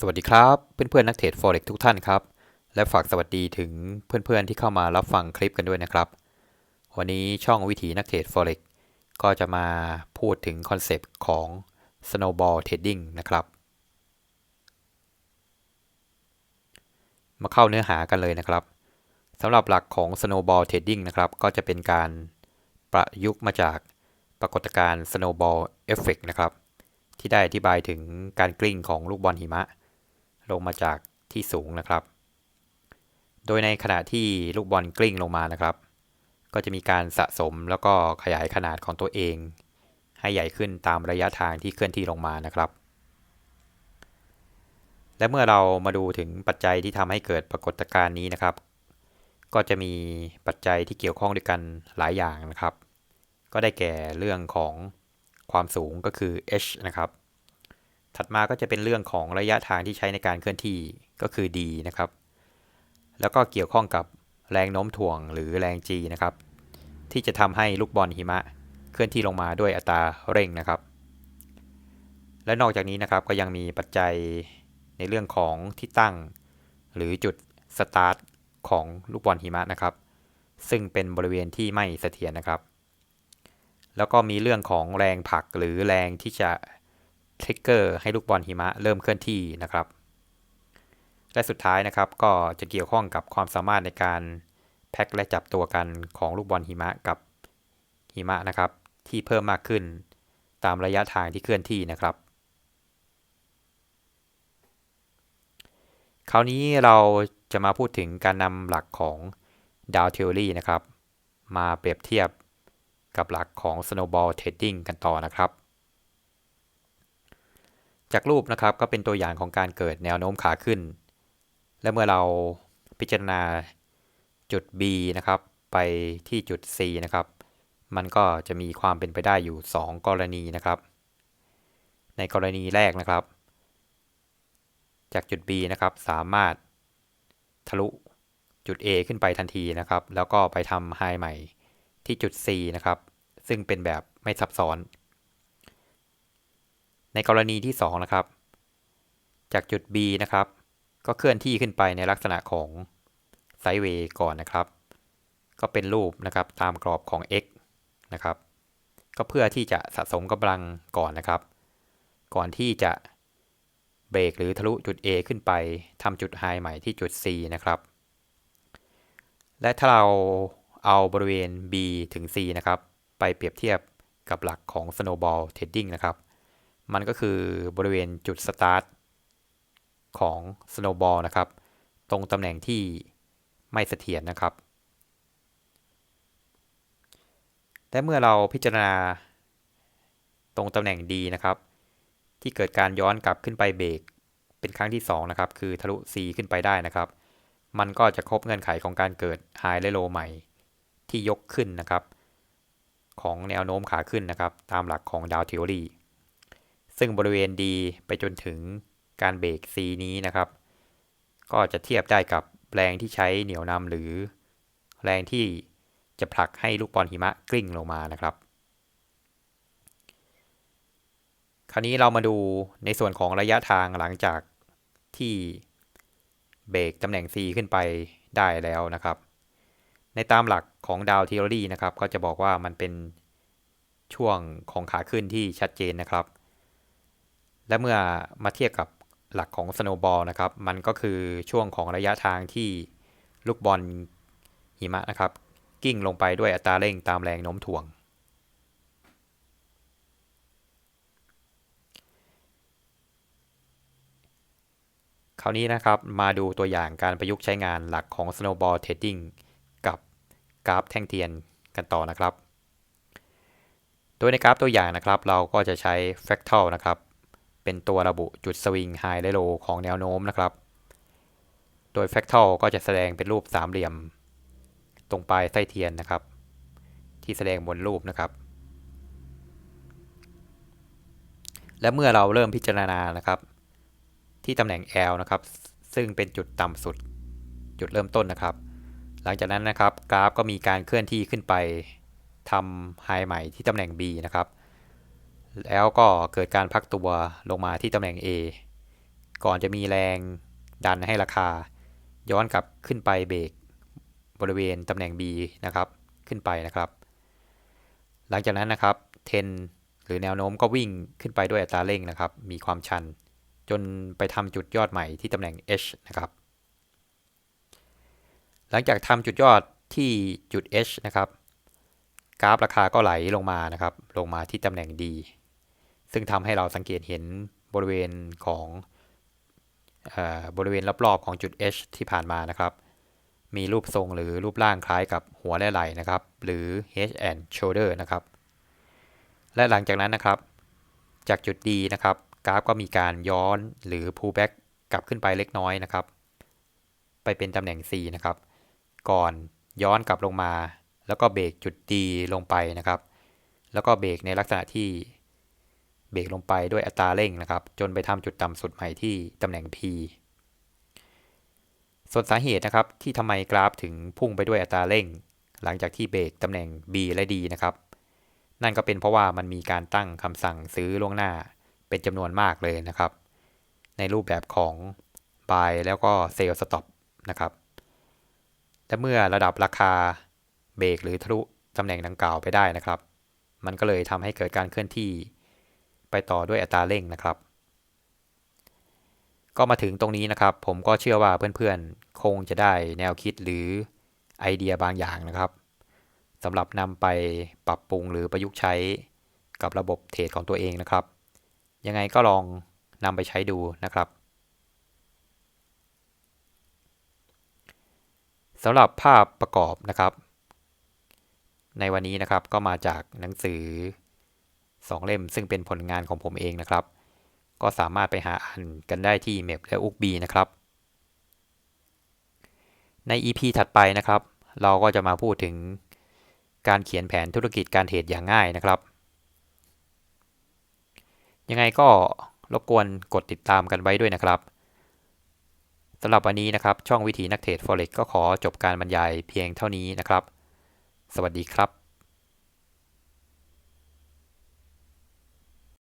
สวัสดีครับเพื่อนๆนักเทรด Forex ทุกท่านครับ และฝากสวัสดีถึงเพื่อนๆที่เข้ามารับฟังคลิปกันด้วยนะครับ วันนี้ช่องวิถีนักเทรด Forex ก็จะมาพูดถึงคอนเซปต์ของ Snowball Trading นะครับ มาเข้าเนื้อหากันเลยนะครับสำหรับหลักของ Snowball Trading นะครับ ก็จะเป็นการประยุกต์มาจากปรากฏการณ์ Snowball Effect นะครับที่ได้อธิบายถึงการกลิ้งของลูกบอลหิมะ ลงมาจากที่สูงนะครับ โดยในขณะที่ลูกบอลกลิ้งลงมานะครับ ก็จะมีการสะสมแล้วก็ขยายขนาดของตัวเอง ให้ใหญ่ขึ้นตามระยะทางที่เคลื่อนที่ลงมานะครับ และเมื่อเรามาดูถึงปัจจัยที่ทำให้เกิดปรากฏการณ์นี้นะครับ ก็จะมีปัจจัยที่เกี่ยวข้องด้วยกันหลายอย่างนะครับ ก็ได้แก่เรื่องของความสูงก็คือ h นะครับ ถัดมาก็จะเป็นเรื่องของระยะทางที่ใช้ในการเคลื่อนที่ก็คือ d นะครับ แล้วก็เกี่ยวข้องกับแรงโน้มถ่วงหรือแรง g นะครับ ที่จะทำให้ลูกบอลหิมะเคลื่อนที่ลงมาด้วยอัตราเร่งนะครับ และนอกจากนี้นะครับก็ยังมีปัจจัยในเรื่องของที่ตั้ง หรือจุดสตาร์ทของลูกบอลหิมะนะครับ ซึ่งเป็นบริเวณที่ไม่เสถียรนะครับ แล้วก็มีเรื่องของแรงผลักหรือแรงที่จะ ทริกเกอร์ให้ลูกบอลหิมะเริ่มเคลื่อนที่นะครับ และสุดท้ายนะครับก็จะเกี่ยวข้องกับความสามารถในการแพ็คและจับตัวกันของลูกบอลหิมะกับหิมะนะครับ ที่เพิ่มมากขึ้น ตามระยะทางที่เคลื่อนที่นะครับ คราวนี้เราจะมาพูดถึงการนำหลักของดาวเทอรี่นะครับ มาเปรียบเทียบกับหลักของ Snowball Trading กันต่อนะครับ จากรูปนะครับก็เป็นตัวอย่างของการเกิดแนวโน้มขาขึ้น และเมื่อเราพิจารณาจุด B นะครับ ไปที่จุด C นะครับ มันก็จะมีความเป็นไปได้อยู่ 2 กรณีนะครับ ในกรณีแรกนะครับ จากจุด B นะครับสามารถทะลุจุด A ขึ้นไปทันทีนะครับ แล้วก็ไปทำไฮใหม่ที่จุด C นะครับ ซึ่งเป็นแบบไม่ซับซ้อน ในกรณีที่2นะครับ จากจุด B นะครับ ก็เคลื่อนที่ขึ้นไปในลักษณะของไซด์เวย์ก่อนนะครับ ก็เป็นรูปนะครับตามกรอบของ x นะครับ ก็เพื่อที่จะสะสมกำลังก่อนนะครับ ก่อนที่จะเบรกหรือทะลุจุด A ขึ้นไปทำจุดไฮใหม่ที่จุด C นะครับ และถ้าเราเอาบริเวณ B ถึง C นะครับ ไปเปรียบเทียบกับหลักของ Snowball Trading นะครับ มันก็คือบริเวณจุดสตาร์ทของ Snowball นะครับ ตรงตำแหน่งที่ไม่เสถียรนะครับ และเมื่อเราพิจารณาตรงตำแหน่ง D นะครับ ที่เกิดการย้อนกลับขึ้นไปเบรกเป็นครั้งที่2นะครับคือทะลุ C ขึ้นไปได้นะครับ มันก็จะครบเงื่อนไขของการเกิด High และ Low ใหม่ที่ยกขึ้นนะครับ ของแนวโน้มขาขึ้นนะครับ ตามหลักของดาวเทอรี่ ซึ่งบริเวณ D ไปจนถึงการเบรก C นี้นะครับ ก็จะเทียบได้กับแรงที่ใช้เหนี่ยวนำหรือ แรงที่จะผลักให้ลูกบอลหิมะกลิ้งลงมานะครับ คราวนี้เรามาดูในส่วนของระยะทางหลังจากที่เบรกตำแหน่ง C ขึ้นไปได้แล้วนะครับ ในตามหลักของดาวเทอรี่นะครับ ก็จะบอกว่ามันเป็นช่วงของขาขึ้นที่ชัดเจนนะครับ และเมื่อมาเทียบกับหลักของ Snowball นะครับ มันก็คือช่วงของระยะทางที่ลูกบอลหิมะนะครับ กิ้งลงไปด้วยอัตราเร่งตามแรงโน้มถ่วง คราวนี้นะครับมาดูตัวอย่างการประยุกต์ใช้งานหลักของ Snowball Trading กับกราฟแท่งเทียนกันต่อนะครับ โดยในกราฟตัวอย่างนะครับ เราก็จะใช้ Fractal นะครับ เป็นตัวระบุจุดสวิง High และ Low ของแนวโน้มนะครับ โดย Fractal ก็จะแสดงเป็นรูปสามเหลี่ยม ตรงปลายไส้เทียนนะครับ ที่แสดงบนรูปนะครับ และเมื่อเราเริ่มพิจารณานะครับ ที่ตำแหน่ง L นะครับ ซึ่งเป็นจุดต่ำสุดจุดเริ่มต้นนะครับ หลังจากนั้นนะครับกราฟก็มีการเคลื่อนที่ขึ้นไปทำไฮใหม่ที่ตำแหน่ง B นะครับ แล้วก็เกิดการพักตัวลงมาที่ตำแหน่ง A ก่อนจะมีแรงดันให้ราคา ย้อนกลับขึ้นไปเบรกบริเวณตำแหน่ง B นะครับขึ้นไปนะครับ หลังจากนั้นนะครับเทนหรือแนวโน้มก็วิ่งขึ้นไปด้วยอัตราเร่งนะครับ มีความชัน จนไปทำจุดยอดใหม่ที่ตำแหน่ง H นะครับ หลังจากทำจุดยอดที่จุด H นะครับ กราฟราคาก็ไหลลงมานะครับ ลงมาที่ตำแหน่ง D ซึ่งทำให้เราสังเกตเห็นบริเวณของบริเวณรอบๆของจุด H ที่ผ่านมานะครับ มีรูปทรงหรือรูปร่างคล้ายกับหัวและไหล่นะครับ หรือ head and shoulder นะครับ และหลังจากนั้นนะครับ จากจุด D นะครับ กราฟก็มีการย้อนหรือ pull back กลับขึ้นไปเล็กน้อยนะครับ ไปเป็นตำแหน่ง C นะครับ ก่อนย้อนกลับลงมา แล้วก็เบรกจุด D ลงไปนะครับ แล้วก็เบรกในลักษณะที่ เบรกลงไปด้วยอัตราเร่งนะครับ จนไปทำจุดต่ำสุดใหม่ที่ตำแหน่ง P ส่วนสาเหตุนะครับที่ทำไมกราฟถึงพุ่งไปด้วยอัตราเร่ง หลังจากที่เบรกตำแหน่ง B และ D นะครับ นั่นก็เป็นเพราะว่ามันมีการตั้งคำสั่งซื้อล่วงหน้าเป็นจำนวนมากเลยนะครับ ในรูปแบบของ buy แล้วก็ sell stop นะครับแต่เมื่อระดับราคาเบรกหรือทะลุตำแหน่งดังกล่าวไปได้นะครับ มันก็เลยทำให้เกิดการเคลื่อนที่ ไปต่อด้วยอัตราเร่งนะครับ ก็มาถึงตรงนี้นะครับ ผมก็เชื่อว่าเพื่อนๆ คงจะได้แนวคิดหรือไอเดียบางอย่างนะครับสำหรับนำไปปรับปรุงหรือประยุกต์ใช้กับระบบเทรดของตัวเองนะครับ ยังไงก็ลองนำไปใช้ดูนะครับสำหรับภาพประกอบนะครับ ในวันนี้นะครับก็มาจากหนังสือ 2 เล่มซึ่งเป็นผลงานของผมเองนะครับ ก็สามารถไปหาอ่านกันได้ที่เมบและอุกบีนะครับ ใน EP ถัดไปนะครับ เราก็จะมาพูดถึงการเขียนแผนธุรกิจการเทรดอย่างง่ายนะครับ ยังไงก็รบกวนกดติดตามกันไว้ด้วยนะครับสำหรับวันนี้นะครับ ช่องวิธีนักเทรด Forex ก็ขอจบการบรรยายเพียงเท่านี้นะครับ สวัสดีครับ